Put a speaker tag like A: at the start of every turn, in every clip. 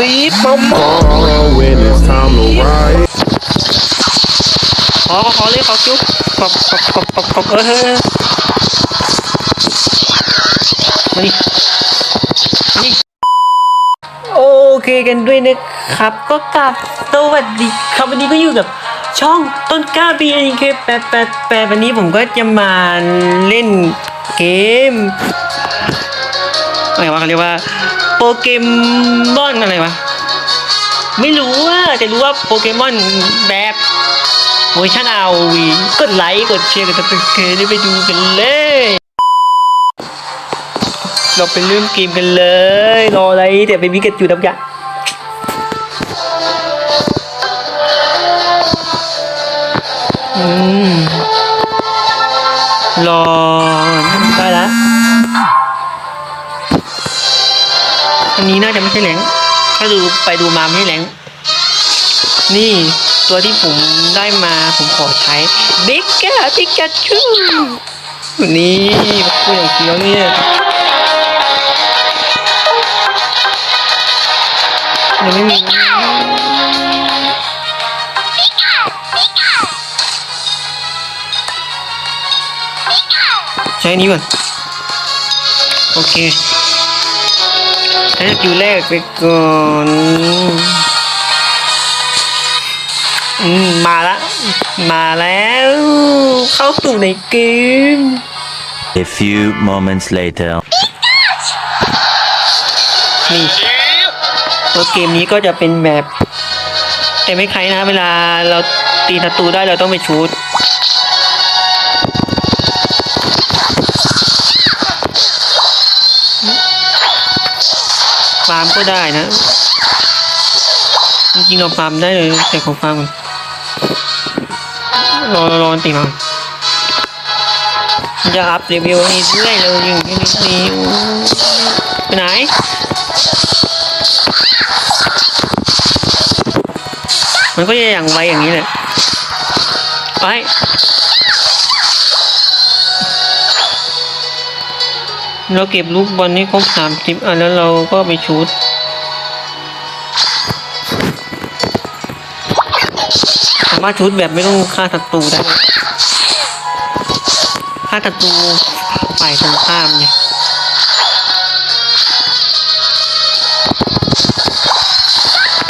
A: ดีปอม
B: Oh, when it's time to ride.
A: ขอขอเลยขอคิ้วขอบขอบขอบขอบขอบเออเฮ้ยมานี่นี่โอเคกันด้วยนะครับ ก็กลับสวัสดีครับวันนี้ก็อยู่กับช่องต้นกล้าบีเอ็นเคแปดแปดแปดวันนี้ผมก็จะมาเล่นเกมอะไรวะเขาเรียกว่า โปเกมอนอะไรวะ ไม่รู้ว่าแต่รู้ว่าโปเกมอนแบบเวอร์ชันเอาวีกดไลค์กดแชร์กดติดตามได้ไปดูกันเลย เราไปเริ่มเกมกันเลย รออะไรเดี๋ยวไปมีกันอยู่ดับยะอืมรอได้แล้วะอันนี้น่าจะไม่ใช่แหลงถ้าดูไปดูมาไม่ใช่แหลงนี่ตัวที่ผมได้มาผมขอใช้บกเกอร์ปิกาชูนี่พูดอย่างเดียวเนี่ยยังไม่มีใช้นี้ก่อนโอเค ใช้สกิลแรกไปก่อนอืมมาละ มาแล้ว เข้าสู่ในเกม
C: A few moments later.
A: นี่ตัวเกมนี้ก็จะเป็นแบบ แต่ไม่ใครนะ เวลาเราตีศัตรูได้เราต้องไปชูดามก็ได้นะ จริงๆเราฟาร์มได้เลยแต่ของฟาร์มก่อนรอรอรอตีมาจะอัพรีวิวนี้ด้วยเลยอย่างนี้นี่ไปไหนมันก็จะอย่างไวอย่างนี้แหละไป เราเก็บลูกบอลนี้ครบสามสิบอันแล้วเราก็ไปชูดสามารถชูดแบบไม่ต้องฆ่าศัตรูได้ฆ่าศัตรูฝ่ายตรงข้ามเนี่ย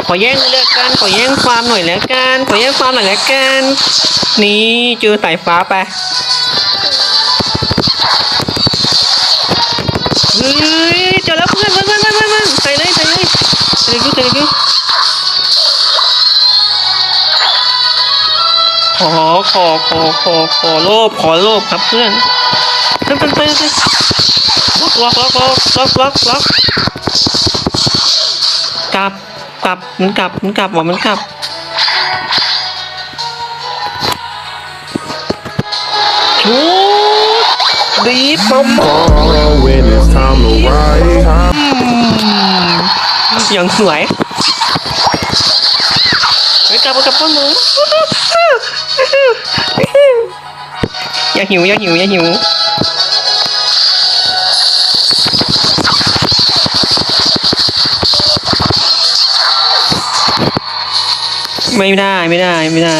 A: ขอแย่งเลือกกันขอแย่งความหน่อยแล้วกันขอแย่งความหน่อยแล้วกันนี่เจอสายฟ้าไป ฮ้ยเจอแล้วเพื่อนเพื่อนเพื่อนเพื่อนเพื่อนใส่เลยใส่เลยใส่เลยใส่เลยขอขอขอขอขอโลภขอโลภครับเพื่อนเพื่อนเพื่อนเพื่อนล็อกล็อกล็อกล็อกล็อกล็อกกลับกลับมันกลับมันกลับว่ะมันกลับชูดี ปอม
B: Oh, when it's time to ride.
A: อย่างสวยไปกลับมากลับป้ามืออย่าหิวอย่าหิวอย่าหิวไม่ได้ไม่ได้ไม่ได้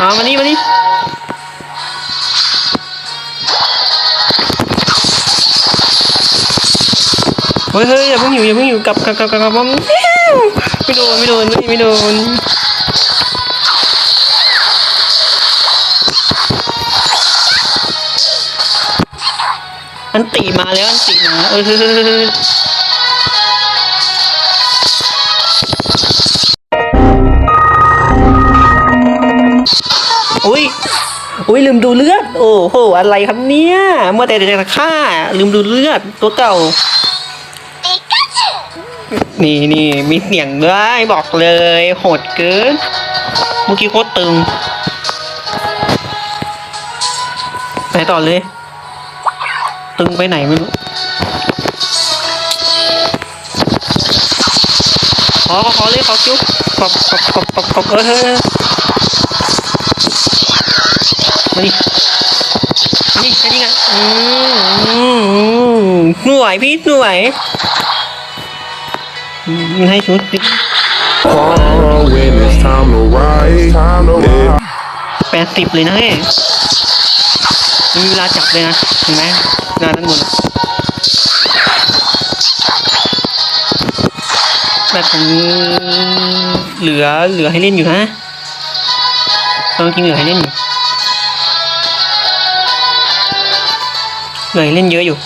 A: อามานี่มานี่เฮ้ยเฮ้ยอย่าเพิ่งหิวอย่าเพิ่งหิวกลับกลับกลับกลับกลับมไม่โดนไม่โดนไม่โดนอันตีมาแล้วอันตีมาเออ อุ้ยลืมดูเลือด โอ้โห อะไรครับเนี่ยเมื่อแต่จะฆ่า ลืมดูเลือดตัวเก่า นี่นี่มีเสียงด้วยบอกเลย โหดเกิน เมื่อกี้โคตรตึง ไปต่อเลย ตึงไปไหนไม่รู้ขอขอเลยขอคิ้วขอบขอบขอบขอบขอบเออ เฮ้ยมาดินี่อันนี้ไงอืมอืมอืมหน่วยพี่หน่วยอืมมันให้ชุด
B: Oh, when it's time to ride. Time to ride.
A: แปดสิบเลยนะเฮ้ยมีเวลาจับเลยนะเห็นไหมงานด้านบนอะแบบผมเหลือเหลือให้เล่นอยู่นะตอนจริงเหลือให้เล่นอยู่ người lên เยอะอยู่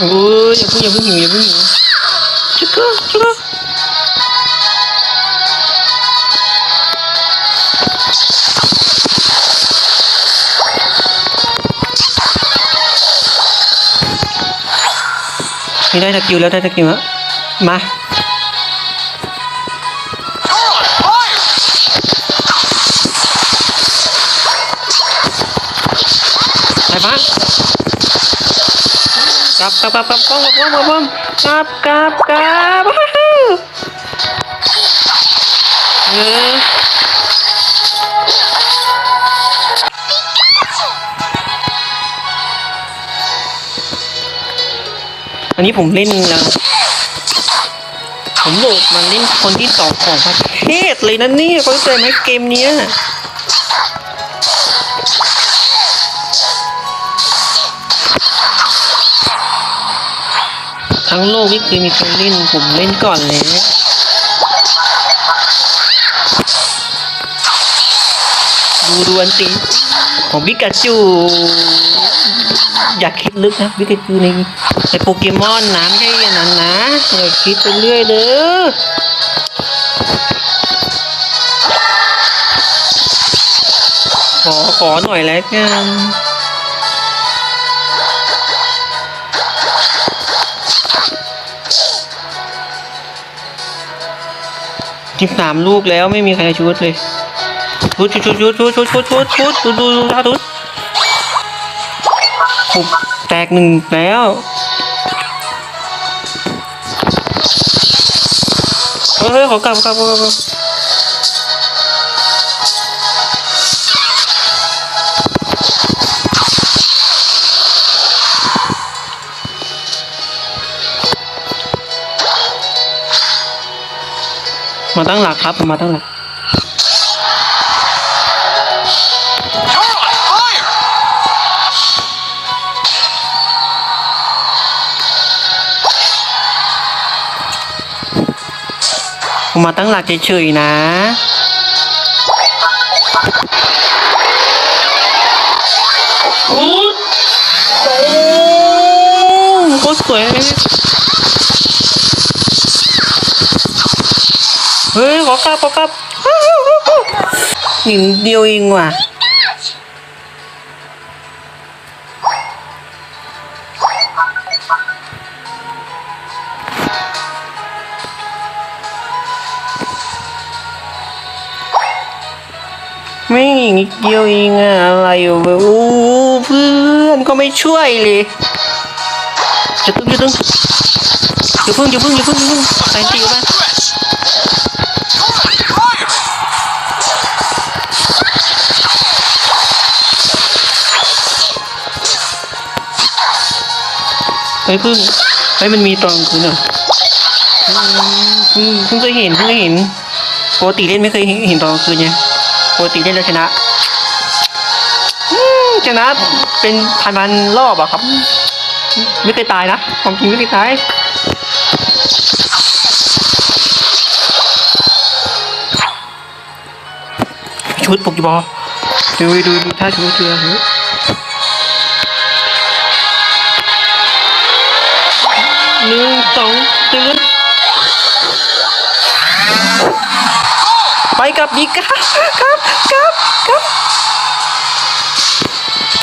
A: ui, giờ cứ giờ cứ nhiều giờ cứ nhiều oldu? Thì đây là kiều lên đây là kiều á Mà. Hai phát. Cặp cặp cặp cặp con con con con กรับกรับกรับอันนี้ผมเล่นนะผมโหลดมาเล่นคนที่สองของประเทศเลยนะเนี่ยเขาเจอไหมเกมนี้ ทั้งโลกไม่เคยมีใครเล่นผมเล่นก่อนเลยดูดวนตีของบิกาจูอยากคิดลึกนะบิกาจูในในโปเกมอนนะไม่ใช่อย่างนั้นนะอย่าคิดไปเรื่อยเด้อขอขอหน่อยแล้วกัน ทิบสามลูกแล้วไม่มีใครชุดเลยชุดชุดชุดชุดชุดชุดชุดชุดชุดดูดูท่าชุดปุบแตกหนึ่งแล้วเฮ้ยขอกลับกลับกลับ มาตั้งหลักครับ มาตั้งหลักมาตั้งหลักเฉยๆนะโอ้สวย เฮ้ยขอกลับขอกลับหนิงเดียวเองว่ะไม่หนิงเดียวเองอะอะไรอยู่เว้ยโอ้เพื่อนก็ไม่ช่วยเลยจะตึ้งจะตึ้งอย่าพิ่งอย่าพิ่งอย่าพิ่งอย่าพิ่งใส่ตีมา ฮ้ยเพิ่งเฮ้ยมันมีตอนกลางคืนเหรออืมเพิ่งเพิ่งเคยเห็นเพิ่งเคยเห็นปกติเล่นไม่เคยเห็นตอนกลางคืนไงปกติเล่นแล้วชนะอืมชนะเป็นพันพันๆรอบอะครับ ไม่เคยตายนะความจริงไม่เคยตายชุดโปเกบอลดูดูดูท่าชุดเรือ หนึ่งสองตื่นไปกับดีครับครับครับครับ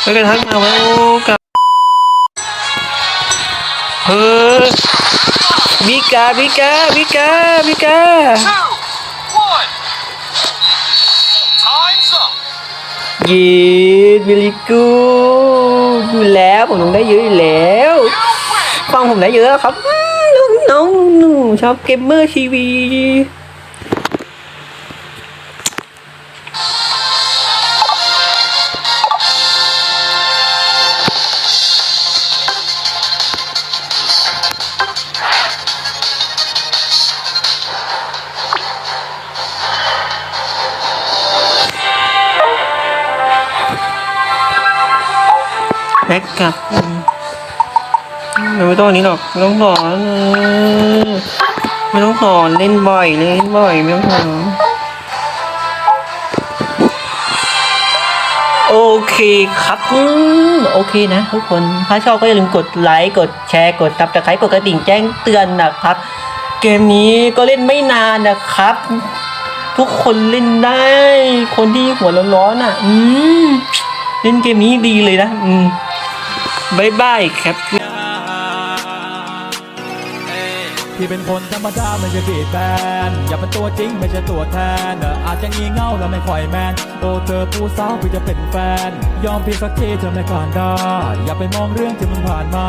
A: ไปกันทักมาว่าโอ้กับเฮ้ยกาพิกาพิกาพิกา
D: two, one. Time's up.
A: ยีดวิลิกูอยู่แล้ว ผมต้องได้เยอะอยู่แล้ว ฟังผมได้เยอะครับลูกน้องหนูชอบเกมเมอร์ทีวีแม็กกับ ไม่ต้องนี้หรอกไม่ต้องสอนไม่ต้องสอนเล่นบ่อยเล่นบ่อยไม่ต้องสอนโอเคครับโอเคนะทุกคนถ้าชอบก็อย่าลืมกดไลค์กดแชร์กดซับสไครต์กดกระดิ่งแจ้งเตือนนะครับ เกมนี้ก็เล่นไม่นานนะครับ ทุกคนเล่นได้ คนที่หัวร้อนๆอะ อืมเล่นเกมนี้ดีเลยนะ อืมบายบายครับ
E: พี่เป็นคนธรรมดาไม่ใช่บีแฟนอย่าเป็นตัวจริงไม่ใช่ตัวแทนเอออาจจะงี่เง่าและไม่ค่อยแมนโอ้เธอผู้สาวพี่จะเป็นแฟน ยอมพี่สักทีเธอไม่กานได้อย่าไปมองเรื่องที่มันผ่านมา